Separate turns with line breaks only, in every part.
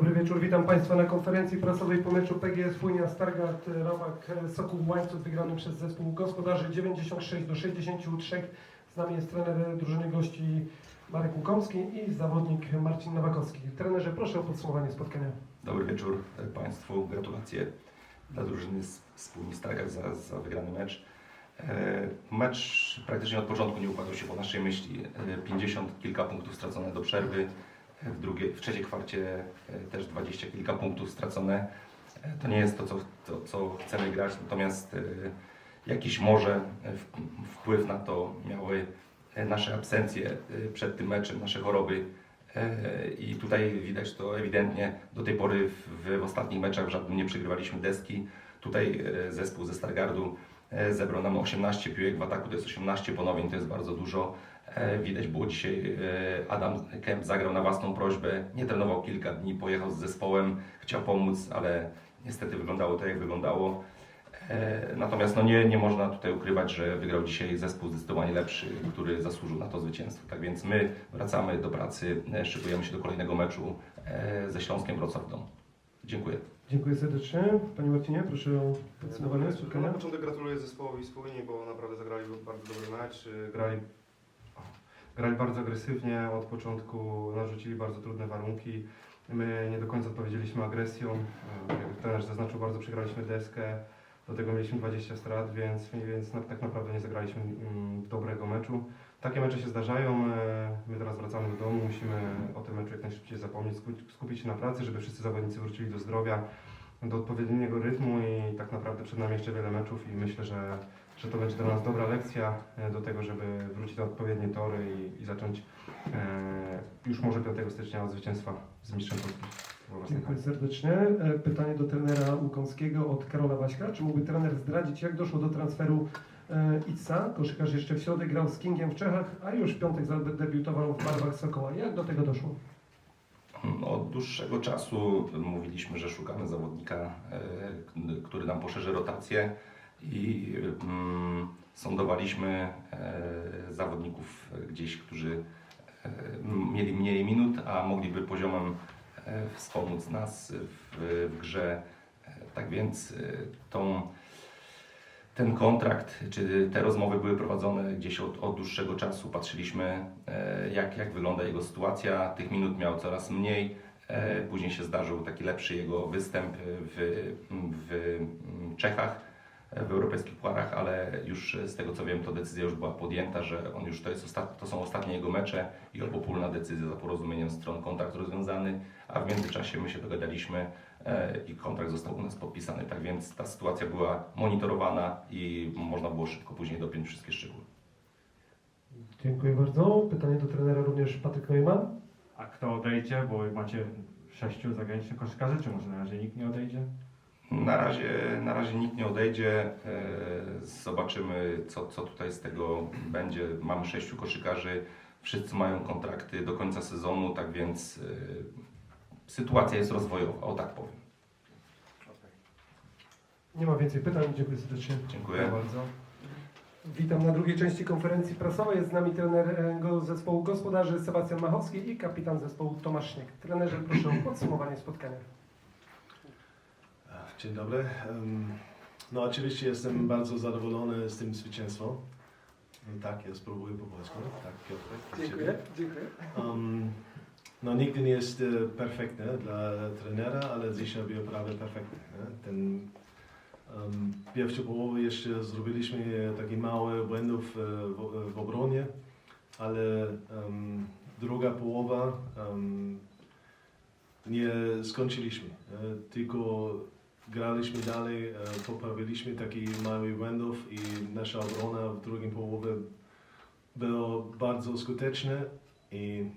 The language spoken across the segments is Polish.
Dobry wieczór, witam Państwa na konferencji prasowej po meczu PGS Płynia Stargard Robak Sokół Łańcuch wygranym przez zespół gospodarzy 96 do 63. Z nami jest trener drużyny gości Marek Łukomski i zawodnik Marcin Nowakowski. Trenerze, proszę o podsumowanie spotkania.
Dobry wieczór e, Państwu. Gratulacje dla drużyny z wspólni Stargard za, za wygrany mecz. E, Mecz praktycznie od początku nie układał się po naszej myśli. E, 50 kilka punktów stracone do przerwy. W, drugiej, w trzeciej kwarcie e, też 20 kilka punktów stracone. E, To nie jest to, co, to, co chcemy grać, natomiast e, jakiś może wpływ na to miały nasze absencje przed tym meczem, nasze choroby. I tutaj widać to ewidentnie. Do tej pory w, w ostatnich meczach w żadnym nie przegrywaliśmy deski. Tutaj zespół ze Stargardu zebrał nam 18 piłek w ataku, to jest 18 ponowień, to jest bardzo dużo. E, Widać było dzisiaj, e, Adam Kemp zagrał na własną prośbę, nie trenował kilka dni, pojechał z zespołem, chciał pomóc, ale niestety wyglądało to jak wyglądało. E, Natomiast no nie, nie można tutaj ukrywać, że wygrał dzisiaj zespół zdecydowanie lepszy, który zasłużył na to zwycięstwo. Tak więc my wracamy do pracy, szykujemy się do kolejnego meczu ze Śląskiem Wrocław w domu. Dziękuję.
Dziękuję serdecznie. Panie Marcinie, proszę o podsumowanie
Na
spotkania.
początek gratuluję zespołowi z Płyni, bo naprawdę zagrali bardzo dobry mecz. Grali, grali bardzo agresywnie, od początku narzucili bardzo trudne warunki. My nie do końca odpowiedzieliśmy agresją. Y, Jak trener zaznaczył, bardzo przegraliśmy deskę. Do tego mieliśmy 20 strat, więc, więc tak naprawdę nie zagraliśmy mm, dobrego meczu. Takie mecze się zdarzają. e, My teraz wracamy do domu, musimy o tym meczu jak najszybciej zapomnieć, sku- skupić się na pracy, żeby wszyscy zawodnicy wrócili do zdrowia do odpowiedniego rytmu i tak naprawdę przed nami jeszcze wiele meczów i myślę, że, że to będzie dla nas dobra lekcja e, do tego, żeby wrócić na odpowiednie tory i, i zacząć e, już może 5 stycznia od zwycięstwa z mistrzem Polski.
Dziękuję serdecznie. E, Pytanie do trenera Łukomskiego od Karola Waśka. Czy mógłby trener zdradzić, jak doszło do transferu e, Itza? Koszykarz jeszcze w środę grał z Kingiem w Czechach, a już w piątek zadebiutował w barwach Sokoła. Jak do tego doszło?
Od dłuższego czasu mówiliśmy, że szukamy zawodnika, e, który nam poszerzy rotację i mm, sondowaliśmy e, zawodników gdzieś, którzy e, mieli mniej minut, a mogliby poziomem wspomóc nas w, grze. Tak więc tą, ten kontrakt, czy te rozmowy były prowadzone gdzieś od, od dłuższego czasu. Patrzyliśmy, e, jak, jak wygląda jego sytuacja. Tych minut miał coraz mniej. E, Później się zdarzył taki lepszy jego występ w, w Czechach, w europejskich pucharach, ale już z tego co wiem, to decyzja już była podjęta, że on już to, jest ostat, to są ostatnie jego mecze i obopólna decyzja za porozumieniem stron, kontrakt rozwiązany, a w międzyczasie my się dogadaliśmy e, i kontrakt został u nas podpisany. Tak więc ta sytuacja była monitorowana i można było szybko później dopiąć wszystkie szczegóły.
Dziękuję bardzo. Pytanie do trenera również Patryk Neumann.
A kto odejdzie? Bo macie sześciu zagranicznych koszykarzy, czy może na razie nikt nie odejdzie?
Na razie, na razie nikt nie odejdzie. E, Zobaczymy, co, co tutaj z tego będzie. Mamy sześciu koszykarzy, wszyscy mają kontrakty do końca sezonu, tak więc e, sytuacja jest rozwojowa, o tak powiem.
Nie ma więcej pytań. Dziękuję serdecznie.
Dziękuję.
bardzo. Witam na drugiej części konferencji prasowej. Jest z nami trener e, zespołu gospodarzy Sebastian Machowski i kapitan zespołu Tomasz Śnieg. Trenerze, proszę o podsumowanie spotkania.
Dzień dobry. No oczywiście jestem bardzo zadowolony z tym zwycięstwem. Tak, ja spróbuję po polsku. Tak, Piotrek.
Dziękuję. Dziękuję.
Um, no nigdy nie jest e, perfektne dla trenera, ale dzisiaj było prawie perfektne. Nie? Ten um, pierwszą połowę jeszcze zrobiliśmy e, takie małe błędów e, w, w obronie, ale um, druga połowa um, nie skończyliśmy. E, tylko graliśmy dalej, e, poprawiliśmy takie małe błędów i nasza obrona w drugim połowie była bardzo skuteczna i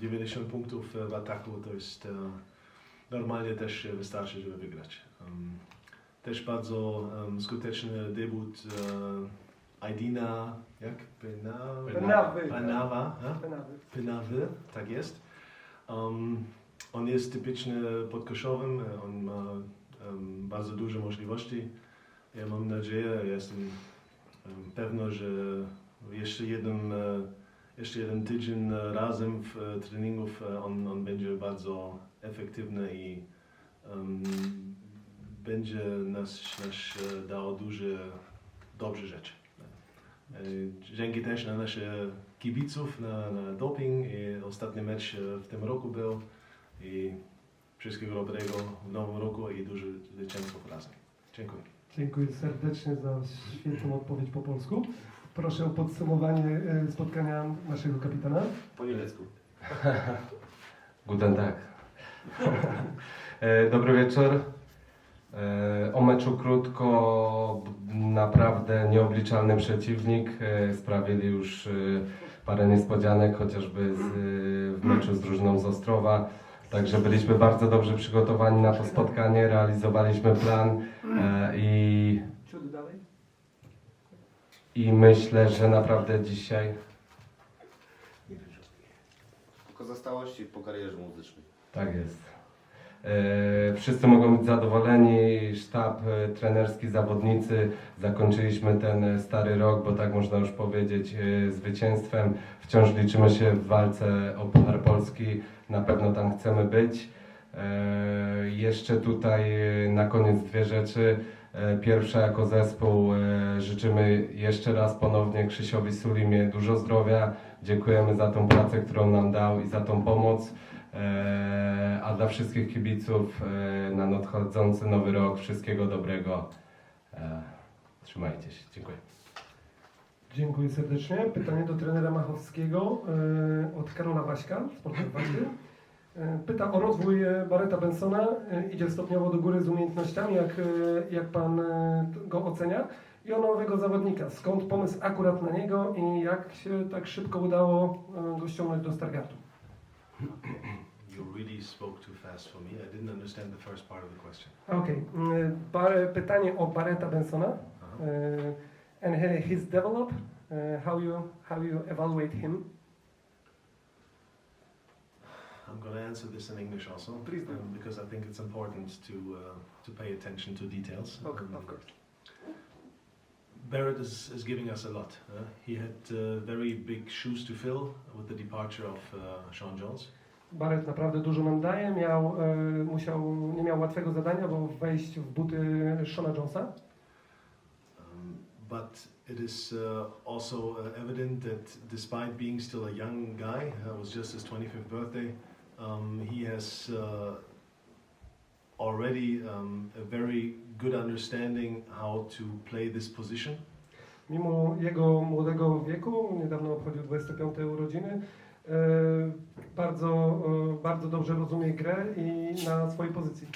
90 punktów w ataku to jest e, normalnie też wystarczy, żeby wygrać. Też bardzo skuteczny debiut e, Aidina, jak? Pena,
Penawy.
Penawa?
Penawy.
Penawy, tak jest. Um, on jest typiczny podkoszowym, on ma bardzo duże możliwości. Ja mam nadzieję, ja jestem um, pewny, że jeszcze jeden, e, jeszcze jeden tydzień e, razem w e, treningów on, on będzie bardzo efektywny i em, będzie nas, nas dało duże, dobrze rzeczy. Dzięki też na nasze kibiców, na, na doping. I ostatni mecz w tym roku był i wszystkiego dobrego w nowym roku i dużo zwycięstw razem. Dziękuję.
Dziękuję serdecznie za świetną odpowiedź po polsku. Proszę o podsumowanie e, spotkania naszego kapitana.
Po niemiecku.
Guten Tag. E, Dobry wieczór. E, O meczu krótko, naprawdę nieobliczalny przeciwnik. Sprawili już parę niespodzianek, chociażby z, w meczu z drużyną z Ostrowa. Także byliśmy bardzo dobrze przygotowani na to spotkanie, realizowaliśmy plan e, i, i myślę, że naprawdę dzisiaj
Pozostałości po karierze muzycznej.
Tak jest. E, Wszyscy mogą być zadowoleni, sztab e, trenerski, zawodnicy. Zakończyliśmy ten e, stary rok, bo tak można już powiedzieć, zwycięstwem. Wciąż liczymy się w walce o Puchar Polski. Na pewno tam chcemy być. Jeszcze tutaj na koniec dwie rzeczy. Pierwsza jako zespół życzymy jeszcze raz ponownie Krzysiowi Sulimie dużo zdrowia. Dziękujemy za tą pracę, którą nam dał i za tą pomoc. E, A dla wszystkich kibiców e, na nadchodzący nowy rok wszystkiego dobrego. E, Trzymajcie się. Dziękuję.
Dziękuję serdecznie. Pytanie do trenera Machowskiego od Karola Waśka, Waśky. E, Pyta o rozwój Barreta Bensona. Idzie stopniowo do góry z umiejętnościami, jak, jak pan go ocenia. I o nowego zawodnika. Skąd pomysł akurat na niego i jak się tak szybko udało e, go ściągnąć do Stargardu?
You really spoke too fast for me. I didn't understand the first part of the question.
Okej. Mm, Bar- Pytanie o Barreta Bensona.
Uh-huh.
Uh, and his develop, uh, how you how you evaluate him?
I'm going to answer this in English also,
Please do.
um, because I think it's important to uh, to pay attention to details.
Okay,
Um,
of course.
Barrett is, is giving us a lot. uh, he had uh, very big shoes to fill with the departure of uh, Sean Jones.
Barrett naprawdę dużo nam daje. Miał, e, musiał, nie miał łatwego zadania, bo wejść w buty Shona Jonesa.
Um, but it is uh, also uh, evident that despite being still a young guy, uh, it was just his 25th birthday, um, he has uh, already um, a very good understanding how to play this position.
Mimo jego młodego wieku, niedawno obchodził 25 urodziny, e, bardzo, e, bardzo dobrze rozumie grę i na swojej pozycji.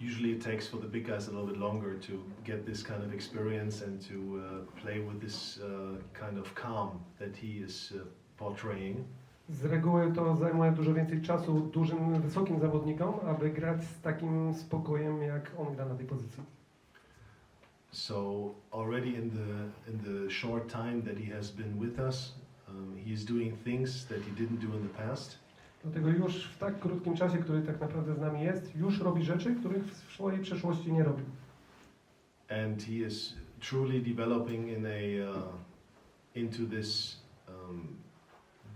Usually it takes for the big guys a little bit longer to get this kind of experience and to uh, play with this uh, kind of calm that he is uh, portraying.
Z reguły to zajmuje dużo więcej czasu dużym, wysokim zawodnikom, aby grać z takim spokojem, jak on gra na tej pozycji.
So already in the in the short time that he has been with us, um, he is doing things that he didn't do in the past,
Dlatego już w tak krótkim czasie, który tak naprawdę z nami jest, już robi rzeczy, których w swojej przeszłości nie robił.
and he is truly developing in a uh, into this um,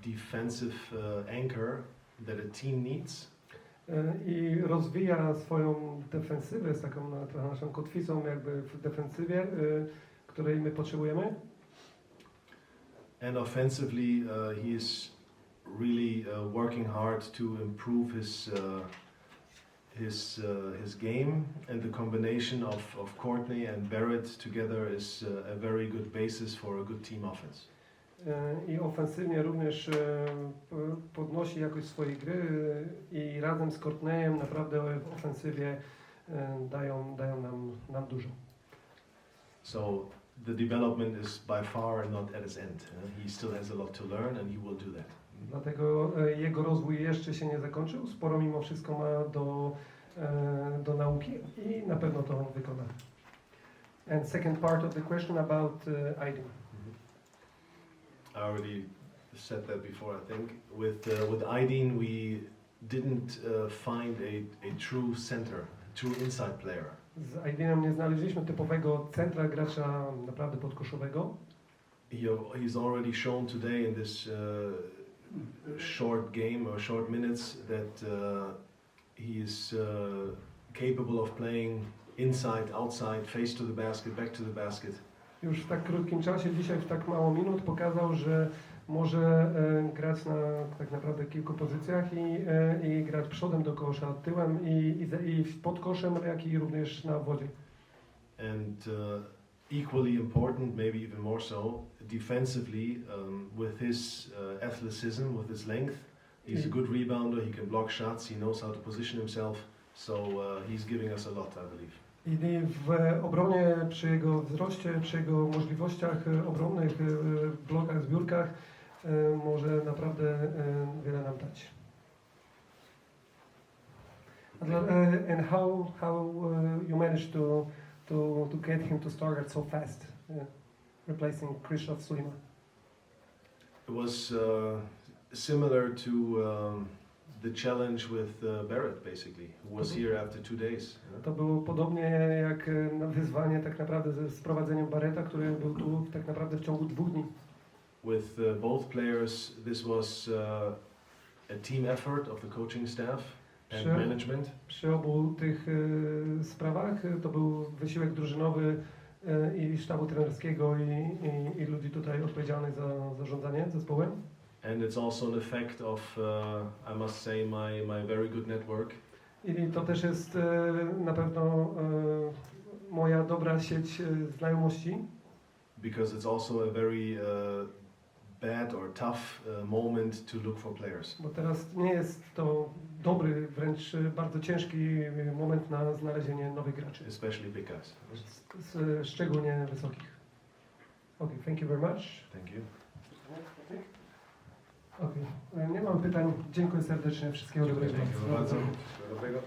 defensive uh, anchor that a team needs.
I rozwija swoją defensywę z taką naszą kotwicą jakby w defensywie, której my potrzebujemy.
And offensively, uh, he is really uh, working hard to improve his uh, his uh, his game. And the combination of, of Courtney and Barrett together is uh, a very good basis for a good team offense.
E, I ofensywnie również e, podnosi jakość swojej gry e, i razem z Courtneyem naprawdę w ofensywie dają, dają nam, nam dużo.
So the development is by far not at its end. he still has a lot to learn, and he will do that.
Dlatego jego rozwój jeszcze się nie zakończył. Sporo mimo wszystko ma do, do nauki i na pewno to wykona. And second part of the question about uh, Aydin.
I already said that before, I think. With uh, with Aydin, we didn't uh, find a, a true center, a true inside player.
Z Aydinem nie znaleźliśmy typowego centra gracza naprawdę podkoszowego.
he, he's already shown today in this uh, short game or short minutes that uh, he is uh, capable of playing inside, outside, face to the basket, back to the basket.
Już w tak krótkim czasie, dzisiaj w tak mało minut pokazał, że może e, grać na tak naprawdę kilku pozycjach i, e, i grać przodem do kosza, tyłem i, i, i pod koszem, jak i również na wodzie.
And uh, equally important, maybe even more so, defensively, um, with his uh, athleticism, with his length, he's a good rebounder. He can block shots. He knows how to position himself. So uh, he's giving us a lot, I believe.
I w obronie, przy jego wzroście, przy jego możliwościach e, obronnych, e, blokach, zbiórkach, e, może naprawdę wiele nam dać. And how how you managed to to to get him to start so fast, replacing Krzysztof Sulima?
It was uh, similar to um, the challenge with uh, Barrett, basically, who was
Mhm.
here after two days. yeah.
To było podobnie jak e, wyzwanie tak naprawdę ze sprowadzeniem Barreta, który był tu tak naprawdę w ciągu dwóch dni.
With uh, both players, this was uh, a team effort of the coaching staff and
Sure.
management.
Przy obu tych e, sprawach e, to był wysiłek drużynowy e, i sztabu trenerskiego i, i, i ludzi tutaj odpowiedzialnych za zarządzanie zespołem.
And it's also an effect of, uh, I must say, my, my very good network.
I to też jest e, na pewno e, moja dobra sieć e, znajomości,
because it's also a very uh, bad or tough uh, moment to look for players.
bo teraz nie jest to dobry, wręcz bardzo ciężki moment na znalezienie nowych graczy,
especially big guys.
szczególnie wysokich. Okay, thank you very much.
Thank you.
Okay. E, Nie mam pytań. Dziękuję serdecznie. Wszystkiego dobrego.
Dziękuję bardzo.
Dobrego.